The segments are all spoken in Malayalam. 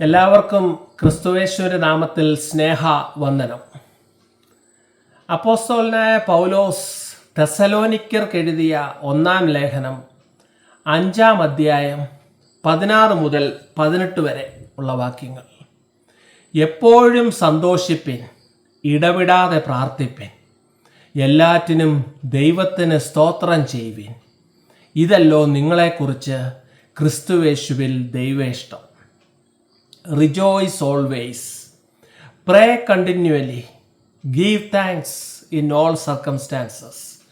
എല്ലാവർക്കും ക്രിസ്തുവേശ്വര നാമത്തിൽ സ്നേഹ വന്ദനം അപ്പോസ്തോലനായ പൗലോസ് തെസലോനിക്കർക്കെഴുതിയ ഒന്നാം ലേഖനം അഞ്ചാം അധ്യായം പതിനാറ് മുതൽ പതിനെട്ട് വരെ ഉള്ള വാക്യങ്ങൾ. എപ്പോഴും സന്തോഷിപ്പിൻ ഇടവിടാതെ പ്രാർത്ഥിപ്പിൻ എല്ലാറ്റിനും ദൈവത്തിന് സ്തോത്രം ചെയ്യുവിൻ. ഇതല്ലോ നിങ്ങളെക്കുറിച്ച് ക്രിസ്തുവേശുവിൽ ദൈവേഷ്ടം. Rejoice always, pray continually, give thanks in all circumstances,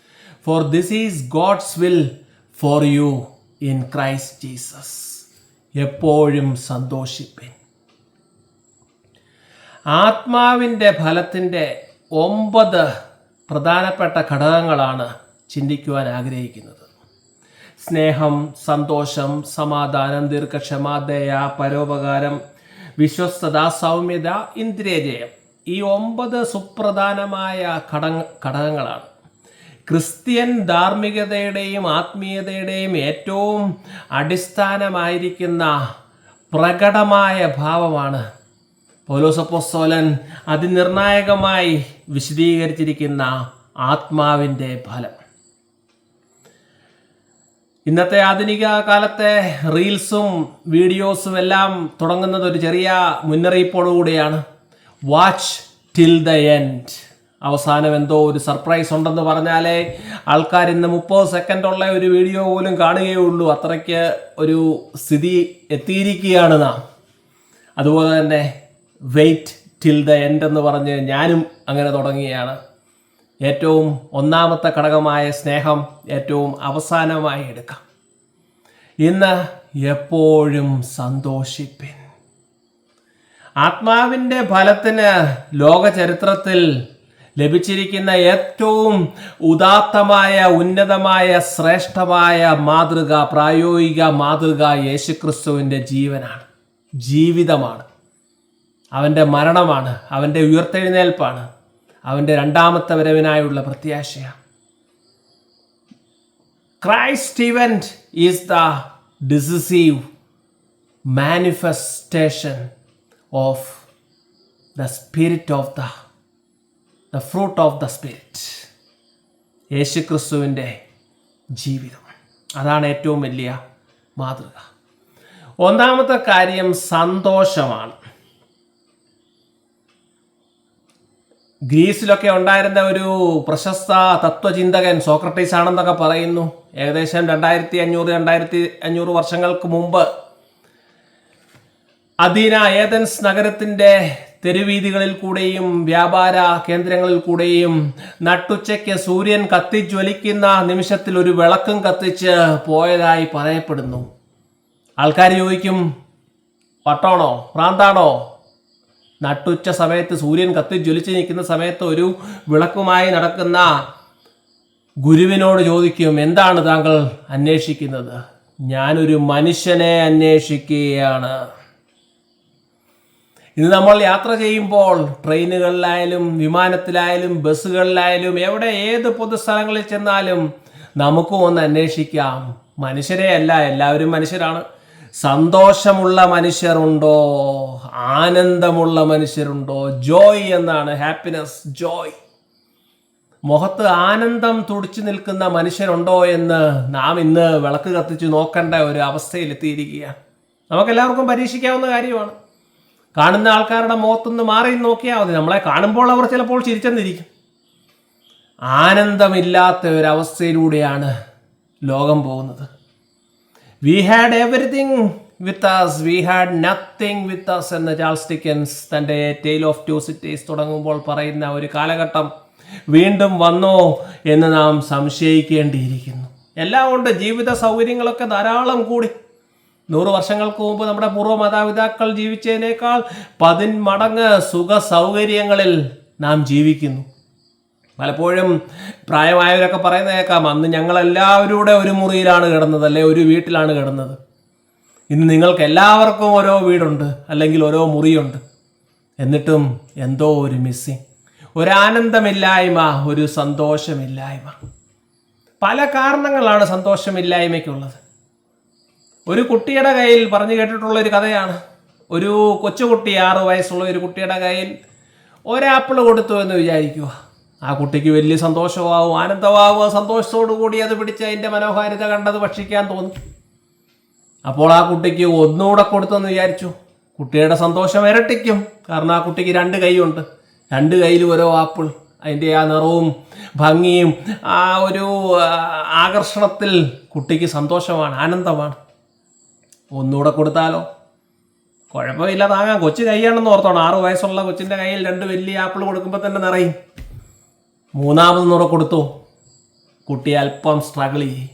for this is God's will for you in Christ Jesus. എപ്പോഴും സന്തോഷിപ്പിൻ ആത്മാവിന്റെ ഫലത്തിന്റെ ഒമ്പത് പ്രധാനപ്പെട്ട ഘടകങ്ങളാണ് ചിന്തിക്കുവാൻ ആഗ്രഹിക്കുന്നത് സ്നേഹം സന്തോഷം സമാധാനം ദീർഘക്ഷമ ദയ പരോപകാരം വിശ്വസ്തത സൗമ്യത ഇന്ദ്രിയജയം. ഈ ഒമ്പത് സുപ്രധാനമായ ഘടക ഘടകങ്ങളാണ്. ക്രിസ്ത്യൻ ധാർമ്മികതയുടെയും ആത്മീയതയുടെയും ഏറ്റവും അടിസ്ഥാനമായിരിക്കുന്ന പ്രകടമായ ഭാവമാണ് പൗലോസപ്പോസ്തോലൻ അതിനിർണായകമായി വിശദീകരിച്ചിരിക്കുന്ന ആത്മാവിന്റെ ഫലം. ഇന്നത്തെ ആധുനിക കാലത്തെ റീൽസും വീഡിയോസും എല്ലാം തുടങ്ങുന്നത് ഒരു ചെറിയ മുന്നറിയിപ്പോടുകൂടിയാണ്. വാച്ച് ടിൽ ദ എൻഡ് അവസാനം എന്തോ ഒരു സർപ്രൈസ് ഉണ്ടെന്ന് പറഞ്ഞാലേ ആൾക്കാർ ഇന്ന് മുപ്പത് സെക്കൻഡുള്ള ഒരു വീഡിയോ പോലും കാണുകയുള്ളൂ. അത്രയ്ക്ക് ഒരു സ്ഥിതി എത്തിയിരിക്കുകയാണ് നാം. അതുപോലെ തന്നെ വെയിറ്റ് ടിൽ ദ എൻഡ് എന്ന് പറഞ്ഞ് ഞാനും അങ്ങനെ തുടങ്ങുകയാണ്. ഏറ്റവും ഒന്നാമത്തെ ഘടകമായ സ്നേഹം ഏറ്റവും അവസാനമായി എടുക്കാം. ഇന്ന് എപ്പോഴും സന്തോഷിപ്പിൻ. ആത്മാവിന്റെ ഫലത്തിന് ലോകചരിത്രത്തിൽ ലഭിച്ചിരിക്കുന്ന ഏറ്റവും ഉദാത്തമായ ഉന്നതമായ ശ്രേഷ്ഠമായ മാതൃക പ്രായോഗിക മാതൃക യേശുക്രിസ്തുവിന്റെ ജീവനാണ്. ജീവിതമാണ്. അവന്റെ മരണമാണ്. അവന്റെ ഉയർത്തെഴുന്നേൽപ്പാണ്. അവന്റെ രണ്ടാമത്തെ വരവിനായുള്ള പ്രത്യാശയാണ്. Christ event is the decisive manifestation of the spirit of the the fruit of the spirit യേശുക്രിസ്തുവിന്റെ ജീവിതം. അതാണ് ഏറ്റവും വലിയ മാതൃക. ഒന്നാമത്തെ കാര്യം സന്തോഷമാണ്. ഗ്രീസിലൊക്കെ ഉണ്ടായിരുന്ന ഒരു പ്രശസ്ത തത്വചിന്തകൻ സോക്രട്ടീസ് ആണെന്നൊക്കെ പറയുന്നു. ഏകദേശം രണ്ടായിരത്തി അഞ്ഞൂറ് രണ്ടായിരത്തി അഞ്ഞൂറ് വർഷങ്ങൾക്ക് മുമ്പ് അദീന ഏതൻസ് നഗരത്തിന്റെ തെരുവീതികളിൽ കൂടെയും വ്യാപാര കേന്ദ്രങ്ങളിൽ കൂടെയും നട്ടുച്ചയ്ക്ക് സൂര്യൻ കത്തിജ്വലിക്കുന്ന നിമിഷത്തിൽ ഒരു വിളക്കും കത്തിച്ച് പോയതായി പറയപ്പെടുന്നു. ആൾക്കാർ ചോദിക്കും പട്ടോണോ ഭ്രാന്താണോ? നട്ടുച്ച സമയത്ത് സൂര്യൻ കത്തി ജ്വലിച്ച് നിൽക്കുന്ന സമയത്ത് ഒരു വിളക്കുമായി നടക്കുന്ന ഗുരുവിനോട് ചോദിക്കും എന്താണ് താങ്കൾ അന്വേഷിക്കുന്നത്? ഞാനൊരു മനുഷ്യനെ അന്വേഷിക്കുകയാണ്. ഇന്ന് നമ്മൾ യാത്ര ചെയ്യുമ്പോൾ ട്രെയിനുകളിലായാലും വിമാനത്തിലായാലും ബസ്സുകളിലായാലും എവിടെ ഏത് പൊതുസ്ഥലങ്ങളിൽ ചെന്നാലും നമുക്കും ഒന്ന് അന്വേഷിക്കാം. മനുഷ്യരെ അല്ല എല്ലാവരും മനുഷ്യരാണ്. സന്തോഷമുള്ള മനുഷ്യരുണ്ടോ? ആനന്ദമുള്ള മനുഷ്യരുണ്ടോ? ജോയ് എന്നാണ് ഹാപ്പിനെസ് ജോയ് മുഖത്ത് ആനന്ദം തുടിച്ചു നിൽക്കുന്ന മനുഷ്യരുണ്ടോ എന്ന് നാം ഇന്ന് വിളക്ക് കത്തിച്ച് നോക്കേണ്ട ഒരു അവസ്ഥയിലെത്തിയിരിക്കുകയാണ് നമുക്കെല്ലാവർക്കും പരീക്ഷിക്കാവുന്ന കാര്യമാണ്. കാണുന്ന ആൾക്കാരുടെ മുഖത്തുനിന്ന് മാറി നോക്കിയാൽ മതി. നമ്മളെ കാണുമ്പോൾ അവർ ചിലപ്പോൾ ചിരിച്ചെന്നിരിക്കും. ആനന്ദമില്ലാത്ത ഒരവസ്ഥയിലൂടെയാണ് ലോകം പോകുന്നത്. We had everything with us we had nothing with us എന്ന ചാൾസ് ഡിക്കൻസ് തന്റെ ടെയിൽ ഓഫ് ടു സിറ്റീസ് തുടങ്ങുമ്പോൾ പറയുന്ന ഒരു കാലഘട്ടം വീണ്ടും വന്നോ എന്ന് നാം സംശയിക്കേണ്ടിയിരിക്കുന്നു. എല്ലാം കൊണ്ട് ജീവിത സൗകര്യങ്ങളൊക്കെ ധാരാളം കൂടി. നൂറ് വർഷങ്ങൾക്ക് മുമ്പ് നമ്മുടെ പൂർവ മാതാപിതാക്കൾ ജീവിച്ചതിനേക്കാൾ പതിന്മടങ്ങ് സുഖ സൗകര്യങ്ങളിൽ നാം ജീവിക്കുന്നു. പലപ്പോഴും പ്രായമായവരൊക്കെ പറയുന്ന കേൾക്കാം അന്ന് ഞങ്ങളെല്ലാവരും കൂടെ ഒരു മുറിയിലാണ് കിടന്നത് അല്ലെ ഒരു വീട്ടിലാണ് കിടന്നത്. ഇന്ന് നിങ്ങൾക്ക് എല്ലാവർക്കും ഓരോ വീടുണ്ട് അല്ലെങ്കിൽ ഓരോ മുറിയുണ്ട്. എന്നിട്ടും എന്തോ ഒരു മിസ്സിങ് ഒരാനന്ദമില്ലായ്മ ഒരു സന്തോഷമില്ലായ്മ. പല കാരണങ്ങളാണ് സന്തോഷമില്ലായ്മയ്ക്കുള്ളത്. ഒരു കുട്ടിയുടെ കയ്യിൽ പറഞ്ഞു കേട്ടിട്ടുള്ള ഒരു കഥയാണ്. ഒരു കൊച്ചുകുട്ടി ആറ് വയസ്സുള്ള ഒരു കുട്ടിയുടെ കയ്യിൽ ഒരാപ്പിൾ കൊടുത്തു എന്ന് വിചാരിക്കുക. ആ കുട്ടിക്ക് വലിയ സന്തോഷമാവും ആനന്ദമാവും. സന്തോഷത്തോടുകൂടി സന്തോഷത്തോടു കൂടി അത് പിടിച്ച് അതിന്റെ മനോഹാരിത കണ്ടത് ഭക്ഷിക്കാൻ തോന്നി. അപ്പോൾ ആ കുട്ടിക്ക് ഒന്നുകൂടെ കൊടുത്തെന്ന് വിചാരിച്ചു. കുട്ടിയുടെ സന്തോഷം ഇരട്ടിക്കും. കാരണം ആ കുട്ടിക്ക് രണ്ട് കൈയുണ്ട്. രണ്ട് കയ്യിൽ ഓരോ ആപ്പിൾ. അതിന്റെ ആ നിറവും ഭംഗിയും ആ ഒരു ആകർഷണത്തിൽ കുട്ടിക്ക് സന്തോഷമാണ് ആനന്ദമാണ്. ഒന്നുകൂടെ കൊടുത്താലോ? കുഴപ്പമില്ല താങ്ങാം. കൊച്ചു കൈയാണെന്ന് ഓർത്തോണം. ആറു വയസ്സുള്ള കൊച്ചിന്റെ കയ്യിൽ രണ്ട് വലിയ ആപ്പിൾ കൊടുക്കുമ്പോൾ തന്നെ നിറയും. മൂന്നാമത് നൂറ് കൊടുത്തു. കുട്ടി അല്പം സ്ട്രഗിൾ ചെയ്യും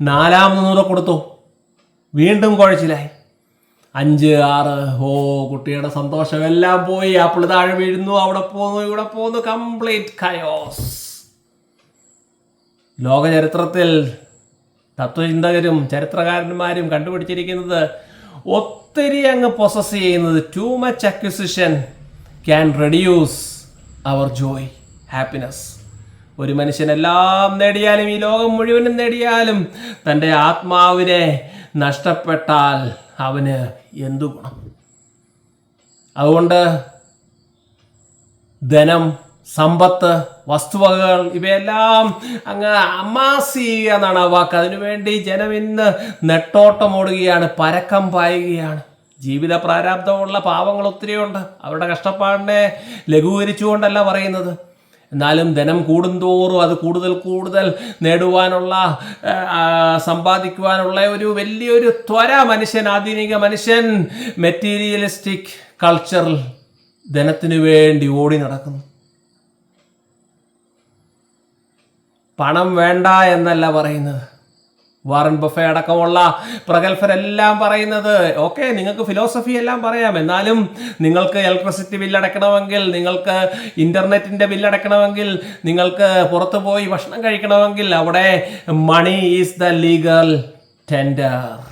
നാലാമത് നൂറ് കൊടുത്തു. വീണ്ടും കുഴച്ചിലായി. അഞ്ച് ആറ് ഓ കുട്ടിയുടെ സന്തോഷം എല്ലാം പോയി. ആപ്പിൾ താഴെ വീഴുന്നു അവിടെ പോന്നു ഇവിടെ പോന്നു കംപ്ലീറ്റ് കയോസ് ലോകചരിത്രത്തിൽ തത്വചിന്തകരും ചരിത്രകാരന്മാരും കണ്ടുപിടിച്ചിരിക്കുന്നത് ഒത്തിരി അങ്ങ് പ്രൊസസ് ചെയ്യുന്നത് too much acquisition can reduce our joy happiness ഒരു മനുഷ്യൻ എല്ലാം നേടിയാലും ഈ ലോകം മുഴുവനും നേടിയാലും തന്റെ ആത്മാവിനെ നഷ്ടപ്പെട്ടാൽ അവന് എന്തു ഗുണം? അതുകൊണ്ട് ധനം സമ്പത്ത് വസ്തുവകകൾ ഇവയെല്ലാം അങ്ങ് അമാസ് എന്നാണ് ആ വാക്ക്. അതിനുവേണ്ടി ജനം ഇന്ന് നെട്ടോട്ടമോടുകയാണ് പരക്കം പായുകയാണ്. ജീവിത പ്രാരാബ്ദമുള്ള പാവങ്ങൾ ഒത്തിരിയുണ്ട്. അവരുടെ കഷ്ടപ്പാടിനെ ലഘൂകരിച്ചുകൊണ്ടല്ല പറയുന്നത്. എന്നാലും ധനം കൂടുന്തോറും അത് കൂടുതൽ കൂടുതൽ നേടുവാനുള്ള സമ്പാദിക്കുവാനുള്ള ഒരു വലിയൊരു ത്വര മനുഷ്യൻ ആധുനിക മനുഷ്യൻ മെറ്റീരിയലിസ്റ്റിക് കൾച്ചറിൽ ധനത്തിനു വേണ്ടി ഓടി നടക്കുന്നു. പണം വേണ്ട എന്നല്ല പറയുന്നത്. വാറൻ ബഫെ അടക്കമുള്ള പ്രഗത്ഭരെല്ലാം പറയുന്നത്. ഓക്കെ നിങ്ങൾക്ക് ഫിലോസഫി എല്ലാം പറയാം. എന്നാലും നിങ്ങൾക്ക് ഇലക്ട്രിസിറ്റി ബില്ല് അടയ്ക്കണമെങ്കിൽ നിങ്ങൾക്ക് ഇന്റർനെറ്റിന്റെ ബില്ല് അടയ്ക്കണമെങ്കിൽ നിങ്ങൾക്ക് പുറത്തു പോയി ഭക്ഷണം കഴിക്കണമെങ്കിൽ അവിടെ money is the legal tender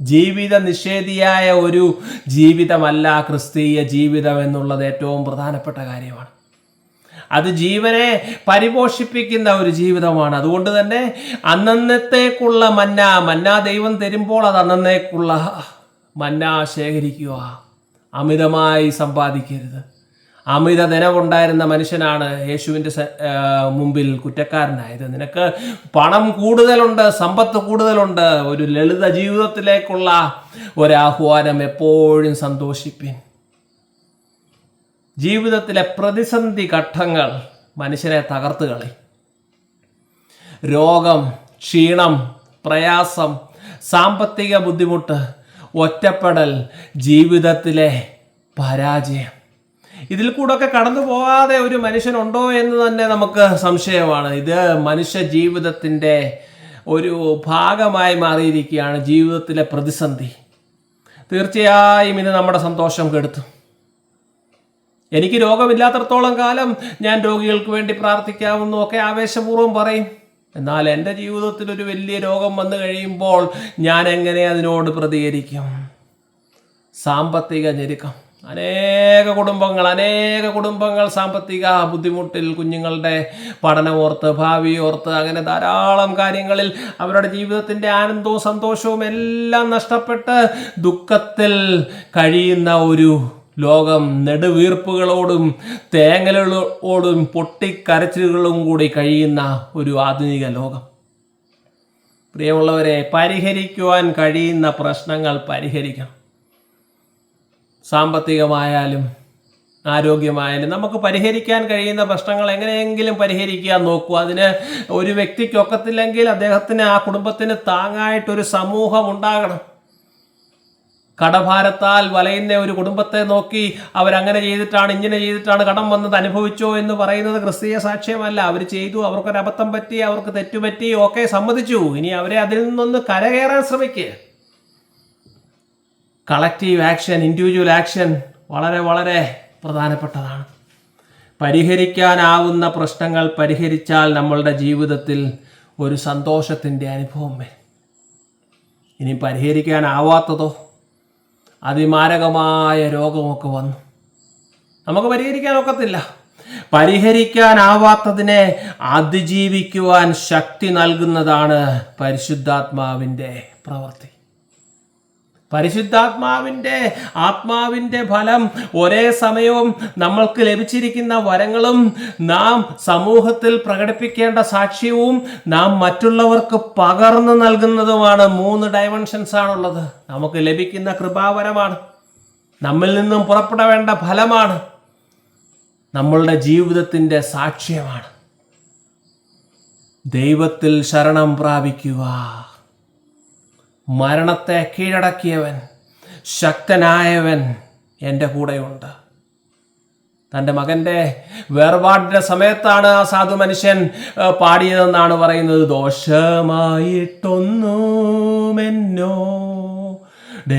ജീവിത നിഷേധിയായ ഒരു ജീവിതമല്ല ക്രിസ്തീയ ജീവിതം എന്നുള്ളത് ഏറ്റവും പ്രധാനപ്പെട്ട കാര്യമാണ്. അത് ജീവനെ പരിപോഷിപ്പിക്കുന്ന ഒരു ജീവിതമാണ്. അതുകൊണ്ട് തന്നെ അന്നന്നത്തേക്കുള്ള മന്ന മന്ന ദൈവം തരുമ്പോൾ അത് അന്നന്നേക്കുള്ള മന്ന ശേഖരിക്കുക. അമിതമായി സമ്പാദിക്കരുത്. അമിത നിലവുണ്ടായിരുന്ന മനുഷ്യനാണ് യേശുവിന്റെ മുമ്പിൽ കുറ്റക്കാരനായത്. നിനക്ക് പണം കൂടുതലുണ്ട് സമ്പത്ത് കൂടുതലുണ്ട്. ഒരു ലളിത ജീവിതത്തിലേക്കുള്ള ഒരാഹ്വാനം എപ്പോഴും സന്തോഷിപ്പിൻ. ജീവിതത്തിലെ പ്രതിസന്ധി ഘട്ടങ്ങൾ മനുഷ്യനെ തകർത്ത് കളി. രോഗം ക്ഷീണം പ്രയാസം സാമ്പത്തിക ബുദ്ധിമുട്ട് ഒറ്റപ്പെടൽ ജീവിതത്തിലെ പരാജയം. ഇതിൽ കൂടൊക്കെ കടന്നു പോകാതെ ഒരു മനുഷ്യനുണ്ടോ എന്ന് തന്നെ നമുക്ക് സംശയമാണ്. ഇത് മനുഷ്യ ജീവിതത്തിന്റെ ഒരു ഭാഗമായി മാറിയിരിക്കുകയാണ് ജീവിതത്തിലെ പ്രതിസന്ധി. തീർച്ചയായും ഇത് നമ്മുടെ സന്തോഷം കെടുത്തു. എനിക്ക് രോഗമില്ലാത്തടത്തോളം കാലം ഞാൻ രോഗികൾക്ക് വേണ്ടി പ്രാർത്ഥിക്കാമെന്നും ഒക്കെ ആവേശപൂർവം പറയും. എന്നാൽ എന്റെ ജീവിതത്തിൽ ഒരു വലിയ രോഗം വന്നു കഴിയുമ്പോൾ ഞാൻ എങ്ങനെ അതിനോട് പ്രതികരിക്കും? സാമ്പത്തിക ഞെരുക്കം. അനേക കുടുംബങ്ങൾ അനേക കുടുംബങ്ങൾ സാമ്പത്തിക ബുദ്ധിമുട്ടിൽ കുഞ്ഞുങ്ങളുടെ പഠനമോർത്ത് ഭാവി ഓർത്ത് അങ്ങനെ ധാരാളം കാര്യങ്ങളിൽ അവരുടെ ജീവിതത്തിന്റെ ആനന്ദവും സന്തോഷവും എല്ലാം നഷ്ടപ്പെട്ട് ദുഃഖത്തിൽ കഴിയുന്ന ഒരു ലോകം നെടുവീർപ്പുകളോടും തേങ്ങലുകളോടും പൊട്ടിക്കരച്ചിലുകളും കൂടി കഴിയുന്ന ഒരു ആധുനിക ലോകം. പ്രിയമുള്ളവരെ പരിഹരിക്കുവാൻ കഴിയുന്ന പ്രശ്നങ്ങൾ പരിഹരിക്കണം. സാമ്പത്തികമായാലും ആരോഗ്യമായാലും നമുക്ക് പരിഹരിക്കാൻ കഴിയുന്ന പ്രശ്നങ്ങൾ എങ്ങനെയെങ്കിലും പരിഹരിക്കാൻ നോക്കൂ. അതിന് ഒരു വ്യക്തിക്കൊക്കത്തില്ലെങ്കിൽ അദ്ദേഹത്തിന് ആ കുടുംബത്തിന് താങ്ങായിട്ടൊരു സമൂഹം ഉണ്ടാകണം. കടഭാരത്താൽ വലയുന്ന ഒരു കുടുംബത്തെ നോക്കി അവരങ്ങനെ ചെയ്തിട്ടാണ് ഇങ്ങനെ ചെയ്തിട്ടാണ് കടം വന്നത് അനുഭവിച്ചോ എന്ന് പറയുന്നത് ക്രിസ്തീയ സാക്ഷ്യമല്ല. അവർ ചെയ്തു അവർക്കൊരു അബദ്ധം പറ്റി അവർക്ക് തെറ്റുപറ്റി ഓക്കെ സമ്മതിച്ചു. ഇനി അവരെ അതിൽ നിന്നൊന്ന് കരകയറാൻ ശ്രമിക്കുക കളക്റ്റീവ് ആക്ഷൻ ഇൻഡിവിജ്വൽ ആക്ഷൻ വളരെ വളരെ പ്രധാനപ്പെട്ടതാണ്. പരിഹരിക്കാനാവുന്ന പ്രശ്നങ്ങൾ പരിഹരിച്ചാൽ നമ്മളുടെ ജീവിതത്തിൽ ഒരു സന്തോഷത്തിന്റെ അനുഭവം ഇനി പരിഹരിക്കാനാവാത്തതോ അതിമാരകമായ രോഗമൊക്കെ വന്നു. നമുക്ക് പരിഹരിക്കാൻ ഒക്കത്തില്ല. പരിഹരിക്കാനാവാത്തതിനെ അതിജീവിക്കുവാൻ ശക്തി നൽകുന്നതാണ് പരിശുദ്ധാത്മാവിന്റെ പ്രവൃത്തി. പരിശുദ്ധാത്മാവിന്റെ ആത്മാവിന്റെ ഫലം ഒരേ സമയവും നമ്മൾക്ക് ലഭിച്ചിരിക്കുന്ന വരങ്ങളും നാം സമൂഹത്തിൽ പ്രകടിപ്പിക്കേണ്ട സാക്ഷ്യവും നാം മറ്റുള്ളവർക്ക് പകർന്നു നൽകുന്നതുമാണ്. മൂന്ന് ഡയമെൻഷൻസ് ആണുള്ളത്. നമുക്ക് ലഭിക്കുന്ന കൃപാവരമാണ്. നമ്മിൽ നിന്നും പുറപ്പെടേണ്ട ഫലമാണ്. നമ്മളുടെ ജീവിതത്തിന്റെ സാക്ഷ്യമാണ്. ദൈവത്തിൽ ശരണം പ്രാപിക്കുക. മരണത്തെ കീഴടക്കിയവൻ ശക്തനായവൻ എന്റെ കൂടെയുണ്ട്. തന്റെ മകന്റെ വേർപാടിന്റെ സമയത്താണ് ആ സാധു മനുഷ്യൻ പാടിയതെന്നാണ് പറയുന്നത്. ദോഷമായിട്ടൊന്നുമെന്നോ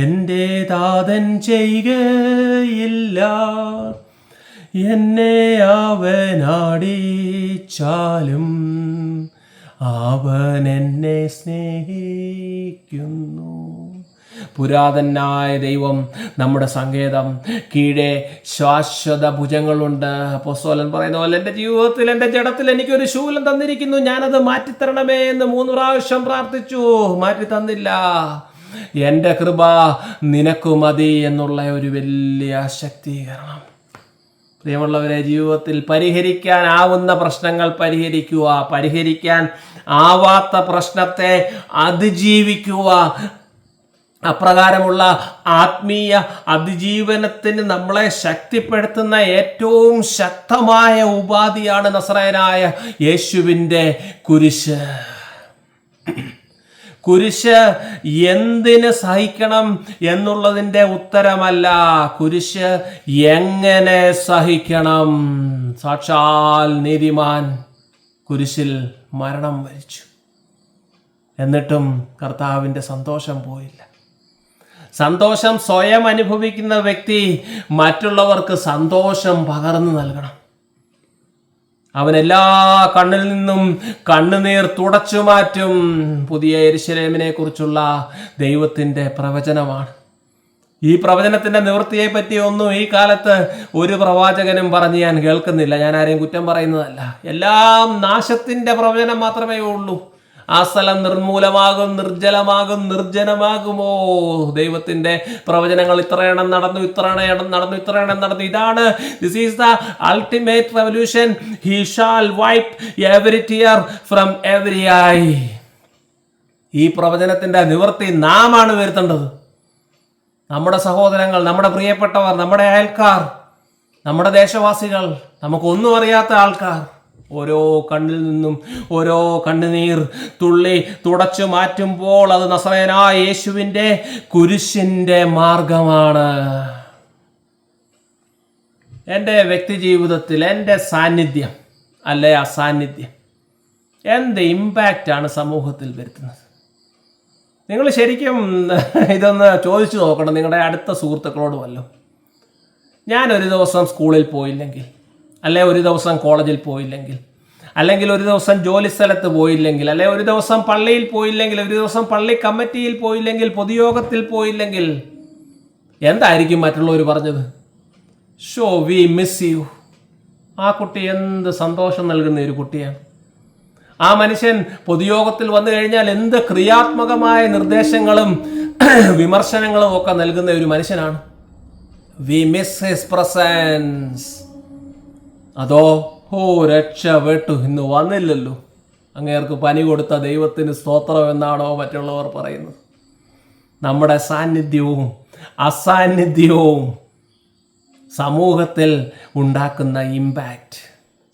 എന്റെ താതൻ ചെയ്യുകയില്ല എന്നെ അവനാടിച്ചാലും അവൻ എന്നെ സ്നേഹിക്കുന്നു. പുരാതനായ ദൈവം നമ്മുടെ സങ്കേതം. കീഴെ ശാശ്വത ഭുജങ്ങളുണ്ട്. അപ്പോസ്തലൻ പറയുന്ന പോലെ എന്റെ ജീവിതത്തിൽ എന്റെ ജഡത്തിൽ എനിക്കൊരു ശൂലം തന്നിരിക്കുന്നു. ഞാനത് മാറ്റിത്തരണമേ എന്ന് മൂന്ന് പ്രാവശ്യം പ്രാർത്ഥിച്ചു. മാറ്റി തന്നില്ല. എന്റെ കൃപ നിനക്കു മതി എന്നുള്ള ഒരു വലിയ ശക്തീകരണം പ്രിയമുള്ളവരെ ജീവിതത്തിൽ പരിഹരിക്കാനാവുന്ന പ്രശ്നങ്ങൾ പരിഹരിക്കുക പരിഹരിക്കാൻ ആവാത്ത പ്രശ്നത്തെ അതിജീവിക്കുക. അപ്രകാരമുള്ള ആത്മീയ അതിജീവനത്തിന് നമ്മളെ ശക്തിപ്പെടുത്തുന്ന ഏറ്റവും ശക്തമായ ഉപാധിയാണ് നസ്രയനായ യേശുവിന്റെ കുരിശ്. കുരിശ് എന്തിന് സഹിക്കണം എന്നുള്ളതിന്റെ ഉത്തരമല്ല. കുരിശ് എങ്ങനെ സഹിക്കണം? സാക്ഷാൽ നീതിമാൻ കുരിശിൽ മരണം വരിച്ചു. എന്നിട്ടും കർത്താവിന്റെ സന്തോഷം പോയില്ല. സന്തോഷം സ്വയം അനുഭവിക്കുന്ന വ്യക്തി മറ്റുള്ളവർക്ക് സന്തോഷം പകർന്നു നൽകണം. അവൻ എല്ലാ കണ്ണിൽ നിന്നും കണ്ണുനീർ തുടച്ചു മാറ്റും. പുതിയ എരിശലേമിനെ കുറിച്ചുള്ള ദൈവത്തിന്റെ പ്രവചനമാണ്. ഈ പ്രവചനത്തിന്റെ നിവൃത്തിയെ പറ്റി ഒന്നും ഈ കാലത്ത് ഒരു പ്രവാചകനും പറഞ്ഞ് ഞാൻ കേൾക്കുന്നില്ല. ഞാൻ ആരെയും കുറ്റം പറയുന്നതല്ല. എല്ലാം നാശത്തിന്റെ പ്രവചനം മാത്രമേ ഉള്ളൂ. ആ സ്ഥലം നിർമൂലമാകും നിർജലമാകും നിർജനമാകുമോ? ദൈവത്തിന്റെ പ്രവചനങ്ങൾ ഇത്രയെണ്ണം നടന്നു ഇത്രയെണ്ണം നടന്നു ഇത്രയെണ്ണം നടന്നു ഇതാണ് this is the ultimate revolution he shall wipe every tear from every eye ഈ പ്രവചനത്തിന്റെ നിവൃത്തി നാം ആണ് വരുത്തേണ്ടത്. നമ്മുടെ സഹോദരങ്ങൾ നമ്മുടെ പ്രിയപ്പെട്ടവർ നമ്മുടെ അയൽക്കാർ നമ്മുടെ ദേശവാസികൾ നമുക്കൊന്നും അറിയാത്ത ആൾക്കാർ ഓരോ കണ്ണിൽ നിന്നും ഓരോ കണ്ണുനീർ തുള്ളി തുടച്ചു മാറ്റുമ്പോൾ അത് നസറേനായ യേശുവിന്റെ കുരിശിന്റെ മാർഗമാണ്. എന്റെ വ്യക്തിജീവിതത്തിൽ എന്റെ സാന്നിധ്യം അല്ലെ അസാന്നിധ്യം എന്ത് ഇമ്പാക്റ്റാണ് സമൂഹത്തിൽ വരുത്തുന്നത്? നിങ്ങൾ ശരിക്കും ഇതൊന്ന് ചോദിച്ചു നോക്കണം നിങ്ങളുടെ അടുത്ത സുഹൃത്തുക്കളോട് ഒരു ദിവസം സ്കൂളിൽ പോയില്ലെങ്കിൽ അല്ലെ ഒരു ദിവസം കോളേജിൽ പോയില്ലെങ്കിൽ അല്ലെങ്കിൽ ഒരു ദിവസം ജോലി സ്ഥലത്ത് പോയില്ലെങ്കിൽ അല്ലെ ഒരു ദിവസം പള്ളിയിൽ പോയില്ലെങ്കിൽ ഒരു ദിവസം പള്ളി കമ്മിറ്റിയിൽ പോയില്ലെങ്കിൽ പൊതുയോഗത്തിൽ പോയില്ലെങ്കിൽ എന്തായിരിക്കും മറ്റുള്ളവർ പറഞ്ഞത്? ഷോ വി മിസ് യു ആ കുട്ടി എന്ത് സന്തോഷം നൽകുന്ന ഒരു കുട്ടിയാണ്. ആ മനുഷ്യൻ പൊതുയോഗത്തിൽ വന്നു കഴിഞ്ഞാൽ എന്ത് ക്രിയാത്മകമായ നിർദ്ദേശങ്ങളും വിമർശനങ്ങളും ഒക്കെ നൽകുന്ന ഒരു മനുഷ്യനാണ്. വി മിസ് ഹിസ് പ്രസൻസ് അതോ ഓ രക്ഷപ്പെട്ടു ഇന്ന് വന്നില്ലല്ലോ. അങ്ങേർക്ക് പനി കൊടുത്ത ദൈവത്തിന് സ്തോത്രം എന്നാണോ മറ്റുള്ളവർ പറയുന്നത്. നമ്മുടെ സാന്നിധ്യവും അസാന്നിധ്യവും സമൂഹത്തിൽ ഉണ്ടാക്കുന്ന ഇമ്പാക്റ്റ്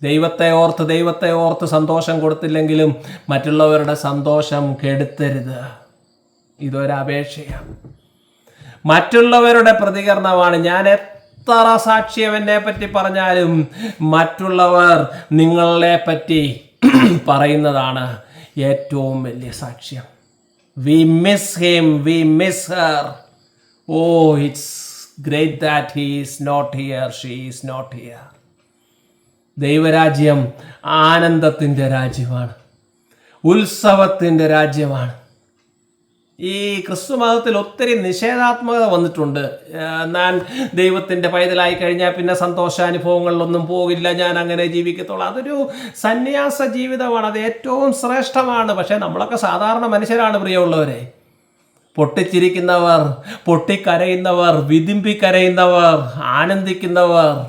ദൈവത്തെ ഓർത്ത് ദൈവത്തെ ഓർത്ത് സന്തോഷം കൊടുത്തില്ലെങ്കിലും മറ്റുള്ളവരുടെ സന്തോഷം കെടുത്തരുത്. ഇതൊരപേക്ഷയാണ് മറ്റുള്ളവരുടെ പ്രതികരണമാണ് ഞാൻ എത്ര സാക്ഷി പറ്റി പറഞ്ഞാലും മറ്റുള്ളവർ നിങ്ങളെ പറ്റി പറയുന്നതാണ് ഏറ്റവും വലിയ സാക്ഷ്യം. We miss him we miss her oh it's great that he's not here she is not here ദൈവരാജ്യം ആനന്ദത്തിന്റെ രാജ്യമാണ്. ഉത്സവത്തിന്റെ രാജ്യമാണ്. ഈ ക്രിസ്തു മതത്തിൽ ഒത്തിരി നിഷേധാത്മകത വന്നിട്ടുണ്ട്. ഞാൻ ദൈവത്തിന്റെ പൈതലായി കഴിഞ്ഞാൽ പിന്നെ സന്തോഷാനുഭവങ്ങളിലൊന്നും പോകില്ല ഞാൻ അങ്ങനെ ജീവിക്കത്തുള്ളൂ. അതൊരു സന്യാസ ജീവിതമാണ് അത് ഏറ്റവും ശ്രേഷ്ഠമാണ്. പക്ഷേ നമ്മളൊക്കെ സാധാരണ മനുഷ്യരാണ് പ്രിയമുള്ളവരെ. പൊട്ടിച്ചിരിക്കുന്നവർ പൊട്ടിക്കരയുന്നവർ വിതിമ്പിക്കരയുന്നവർ ആനന്ദിക്കുന്നവർ.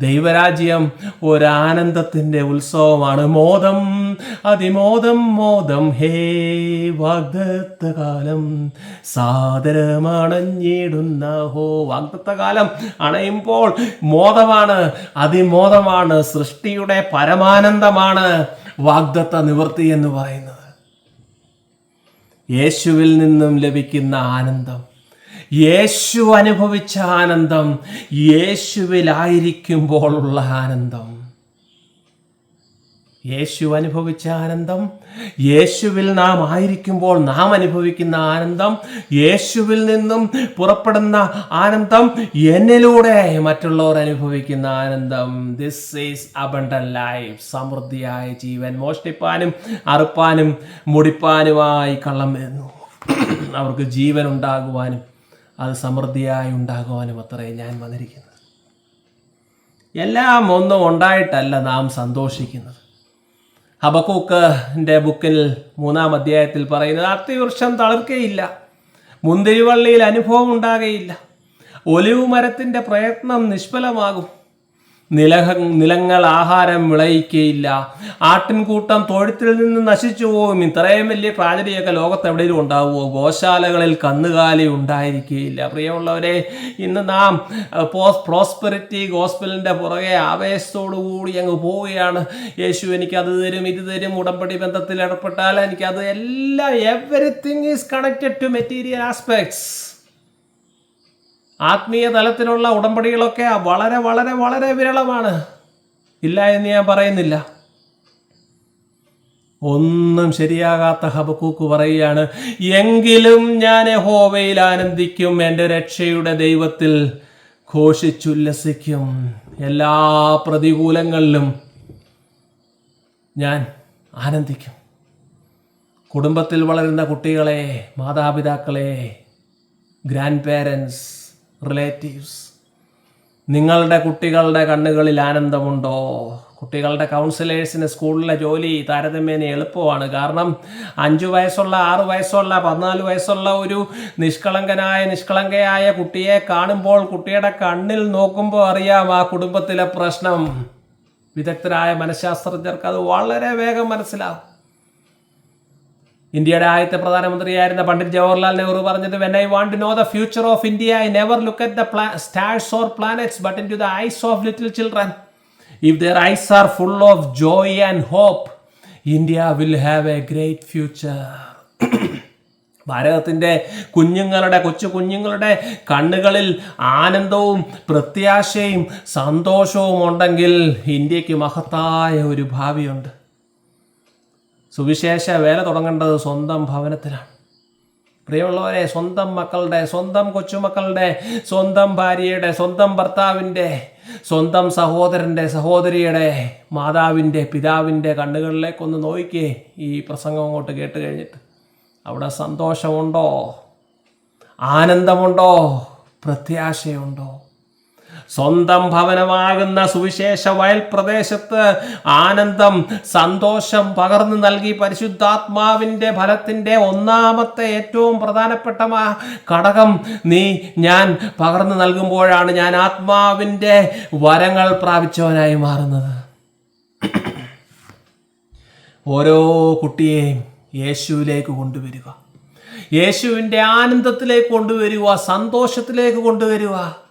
ദൈവരാജ്യം ഒരാനന്ദത്തിന്റെ ഉത്സവമാണ്. മോദം അതിമോദം മോദം ഹേ വാഗ്ദത്തകാലം. സാദരമണഞ്ഞിടുന്ന ഹോ വാഗ്ദത്തകാലം. അണയുമ്പോൾ മോദമാണ് അതിമോദമാണ് സൃഷ്ടിയുടെ പരമാനന്ദമാണ് വാഗ്ദത്ത നിവൃത്തി എന്ന് പറയുന്നത്. യേശുവിൽ നിന്നും ലഭിക്കുന്ന ആനന്ദം യേശു അനുഭവിച്ച ആനന്ദം യേശുവിലായിരിക്കുമ്പോഴുള്ള ആനന്ദം. യേശു അനുഭവിച്ച ആനന്ദം. യേശുവിൽ നാം ആയിരിക്കുമ്പോൾ നാം അനുഭവിക്കുന്ന ആനന്ദം. യേശുവിൽ നിന്നും പുറപ്പെടുന്ന ആനന്ദം. എന്നിലൂടെ മറ്റുള്ളവർ അനുഭവിക്കുന്ന ആനന്ദം. ദിസ് ഈസ് അബണ്ടൻ ലൈഫ് സമൃദ്ധിയായ ജീവൻ മോഷ്ടിപ്പാനും അറുപ്പാനും മുടിപ്പാനുമായി കള്ളം വരുന്നു അവർക്ക് ജീവൻ ഉണ്ടാകുവാനും അത് സമൃദ്ധിയായി ഉണ്ടാകുവാനും അത്രേ ഞാൻ വന്നിരിക്കുന്നത്. എല്ലാം ഒന്നും ഉണ്ടായിട്ടല്ല നാം സന്തോഷിക്കുന്നത്. ഹബക്കൂക്കിന്റെ ബുക്കിൽ മൂന്നാം അധ്യായത്തിൽ പറയുന്നത് അത്തിവൃക്ഷം തളിർക്കയില്ല മുന്തിരിവള്ളിയിൽ അനുഭവം ഉണ്ടാകയില്ല ഒലിവ് മരത്തിന്റെ പ്രയത്നം നിഷ്ഫലമാകും. നിലഹ നിലങ്ങൾ ആഹാരം വിളയിക്കുകയില്ല ആട്ടിൻകൂട്ടം തൊഴുത്തിൽ നിന്ന് നശിച്ചു പോകും ഇത്രയും വലിയ ട്രാജഡിയൊക്കെ ലോകത്ത് എവിടെയും ഉണ്ടാവുമോ? ഗോശാലകളിൽ കന്നുകാലി ഉണ്ടായിരിക്കുകയില്ല പ്രിയമുള്ളവരെ ഇന്ന് നാം പ്രോസ്പെറിറ്റി ഗോസ്പെലിന്റെ പുറകെ ആവേശത്തോടു കൂടി അങ്ങ് പോവുകയാണ്. യേശു എനിക്ക് അത് തരും ഇത് തരും ഉടമ്പടി ബന്ധത്തിൽ ഏർപ്പെട്ടാൽ എനിക്കത് എല്ലാം everything is connected to material aspects ആത്മീയ തലത്തിലുള്ള ഉടമ്പടികളൊക്കെ വളരെ വളരെ വളരെ വിരളമാണ്. ഇല്ല എന്ന് ഞാൻ പറയുന്നില്ല. ഒന്നും ശരിയാകാത്ത ഹബക്കൂക്ക് പറയുകയാണ് എങ്കിലും ഞാൻ ഹോവയിൽ ആനന്ദിക്കും എന്റെ രക്ഷയുടെ ദൈവത്തിൽ ഘോഷിച്ചുല്ലസിക്കും എല്ലാ പ്രതികൂലങ്ങളിലും ഞാൻ ആനന്ദിക്കും. കുടുംബത്തിൽ വളരുന്ന കുട്ടികളെ മാതാപിതാക്കളെ ഗ്രാൻഡ് പേരൻസ് റിലേറ്റീവ്സ് നിങ്ങളുടെ കുട്ടികളുടെ കണ്ണുകളിൽ ആനന്ദമുണ്ടോ? കുട്ടികളുടെ കൗൺസിലേഴ്സിന് സ്കൂളിലെ ജോലി താരതമ്യേന എളുപ്പമാണ്. കാരണം അഞ്ചു വയസ്സുള്ള ആറ് വയസ്സുള്ള പതിനാല് വയസ്സുള്ള ഒരു നിഷ്കളങ്കനായ നിഷ്കളങ്കയായ കുട്ടിയെ കാണുമ്പോൾ കുട്ടിയുടെ കണ്ണിൽ നോക്കുമ്പോൾ അറിയാം ആ കുടുംബത്തിലെ പ്രശ്നം. വിദഗ്ധരായ മനഃശാസ്ത്രജ്ഞർക്ക് അത് വളരെ വേഗം മനസ്സിലാവും. ഇന്ത്യയുടെ ആദ്യത്തെ പ്രധാനമന്ത്രിയായിരുന്ന പണ്ഡിറ്റ് ജവഹർലാൽ നെഹ്റു പറഞ്ഞത് when I want know the future of India I never look at the പ്ലാ stars or planets but into the eyes of little children if their eyes are full of joy and hope India will have a great future ഭാരതത്തിന്റെ കുഞ്ഞുങ്ങളുടെ കൊച്ചു കുഞ്ഞുങ്ങളുടെ കണ്ണുകളിൽ ആനന്ദവും പ്രത്യാശയും സന്തോഷവും ഉണ്ടെങ്കിൽ ഇന്ത്യയ്ക്ക് മഹത്തായ ഒരു ഭാവിയുണ്ട്. സുവിശേഷ വേല തുടങ്ങേണ്ടത് സ്വന്തം ഭവനത്തിലാണ്. പ്രിയമുള്ളവരെ സ്വന്തം മക്കളുടെ സ്വന്തം കൊച്ചുമക്കളുടെ സ്വന്തം ഭാര്യയുടെ സ്വന്തം ഭർത്താവിന്റെ സ്വന്തം സഹോദരന്റെ സഹോദരിയുടെ മാതാവിന്റെ പിതാവിന്റെ കണ്ണുകളിലേക്കൊന്ന് നോക്കിക്കേ ഈ പ്രസംഗം അങ്ങോട്ട് കേട്ട് കഴിഞ്ഞിട്ട്. അവിടെ സന്തോഷമുണ്ടോ? ആനന്ദമുണ്ടോ? പ്രത്യാശയുണ്ടോ? സ്വന്തം ഭവനമാകുന്ന സുവിശേഷ വയൽ പ്രദേശത്ത് ആനന്ദം സന്തോഷം പകർന്നു നൽകി പരിശുദ്ധാത്മാവിന്റെ ഫലത്തിന്റെ ഒന്നാമത്തെ ഏറ്റവും പ്രധാനപ്പെട്ട ഘടകം നീ ഞാൻ പകർന്നു നൽകുമ്പോഴാണ് ഞാൻ ആത്മാവിന്റെ വരങ്ങൾ പ്രാപിച്ചവനായി മാറുന്നത്. ഓരോ കുട്ടിയെയും യേശുവിലേക്ക് കൊണ്ടുവരിക. യേശുവിന്റെ ആനന്ദത്തിലേക്ക് കൊണ്ടുവരിക സന്തോഷത്തിലേക്ക് കൊണ്ടുവരിക.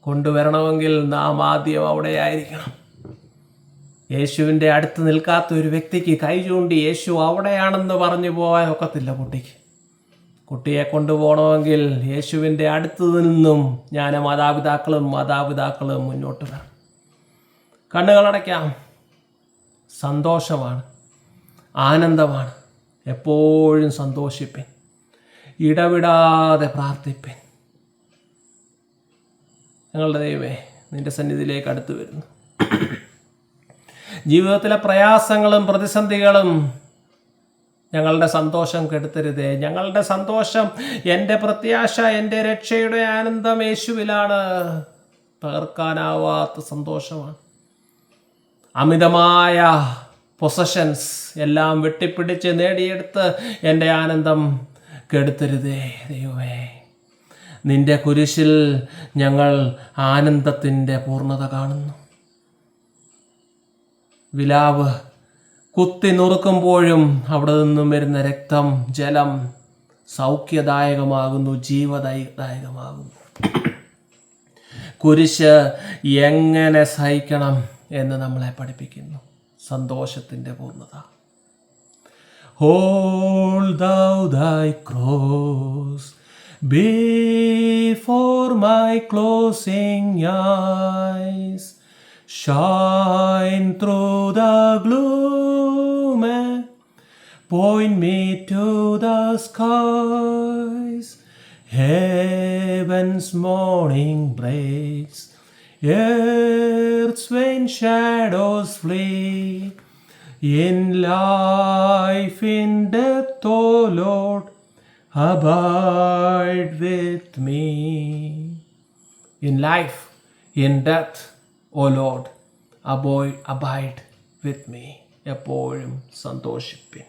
കൊണ്ടുവരണമെങ്കിൽ നാം ആദ്യം അവിടെ ആയിരിക്കണം. യേശുവിന്റെ അടുത്ത് നിൽക്കാത്ത ഒരു വ്യക്തിക്ക് കൈ ചൂണ്ടി യേശു അവിടെയാണെന്ന് പറഞ്ഞു പോകാൻ ഒക്കത്തില്ല കുട്ടിക്ക്. കുട്ടിയെ കൊണ്ടുപോകണമെങ്കിൽ യേശുവിന്റെ അടുത്ത് നിന്നും ഞാൻ മാതാപിതാക്കളും മാതാപിതാക്കളും മുന്നോട്ട് വരണം. കണ്ണുകളടയ്ക്കാം സന്തോഷമാണ്. ആനന്ദമാണ്. എപ്പോഴും സന്തോഷിപ്പിൻ. ഇടവിടാതെ പ്രാർത്ഥിപ്പിൻ. ഞങ്ങളുടെ ദൈവമേ നിന്റെ സന്നിധിയിലേക്ക് അടുത്തു വരുന്നു. ജീവിതത്തിലെ പ്രയാസങ്ങളും പ്രതിസന്ധികളും ഞങ്ങളുടെ സന്തോഷം കെടുത്തരുതേ. ഞങ്ങളുടെ സന്തോഷം എന്റെ പ്രത്യാശ എന്റെ രക്ഷയുടെ ആനന്ദം യേശുവിലാണ്. തകർക്കാനാവാത്ത സന്തോഷമാണ്. അമിതമായ പൊസഷൻസ് എല്ലാം വെട്ടിപ്പിടിച്ച് നേടിയെടുത്ത് എന്റെ ആനന്ദം കെടുത്തരുതേ ദൈവമേ. നിന്റെ കുരിശിൽ ഞങ്ങൾ ആനന്ദത്തിന്റെ പൂർണത കാണുന്നു. വിലാവ് കുത്തി നുറുക്കുമ്പോഴും അവിടെ നിന്നും വരുന്ന രക്തം ജലം സൗഖ്യദായകമാകുന്നു ജീവദായകമാകുന്നു. കുരിശ് എങ്ങനെ സഹിക്കണം എന്ന് നമ്മളെ പഠിപ്പിക്കുന്നു. സന്തോഷത്തിന്റെ പൂർണത. Hold thou thy cross. Before my closing eyes. Shine through the gloom point me to the skies. Heaven's morning breaks, earth's vain shadows flee. In life, in death, O Lord, abide with me. In life, in death, O Lord, abide, abide with me. എപ്പോഴും സന്തോഷിപ്പിൻ